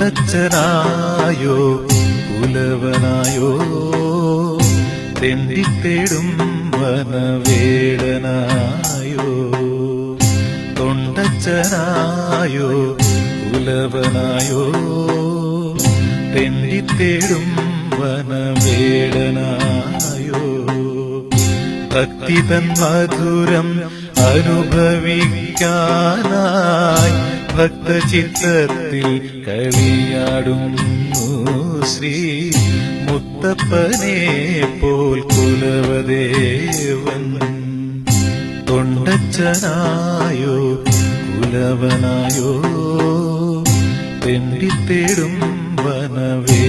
തൊണ്ടച്ചനായോ പുലവനായോ? തെണ്ടിത്തേടും വനവേടനായോ? തൊണ്ടച്ചനായോ പുലവനായോ? തെണ്ടിത്തേടും വനവേടനായോ? ഭക്തിതൻ മധുരം അനുഭവിക്കാനായി ഭക്തചിത്തത്തിൽ കളിയാടുന്നു ശ്രീ മുത്തപ്പനെ പോൽ കുലവദേവൻ. തൊണ്ടച്ചനായോ കുലവനായോ തെണ്ടിത്തേടും വനവേ.